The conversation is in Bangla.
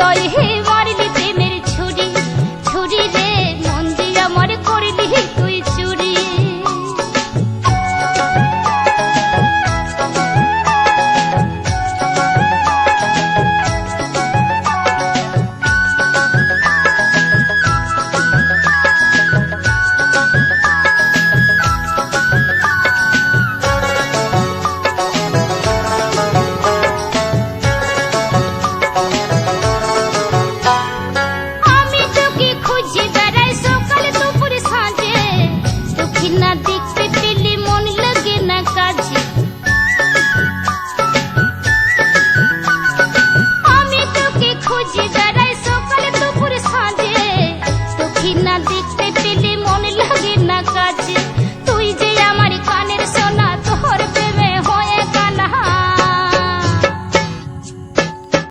চলে হে না দেখতে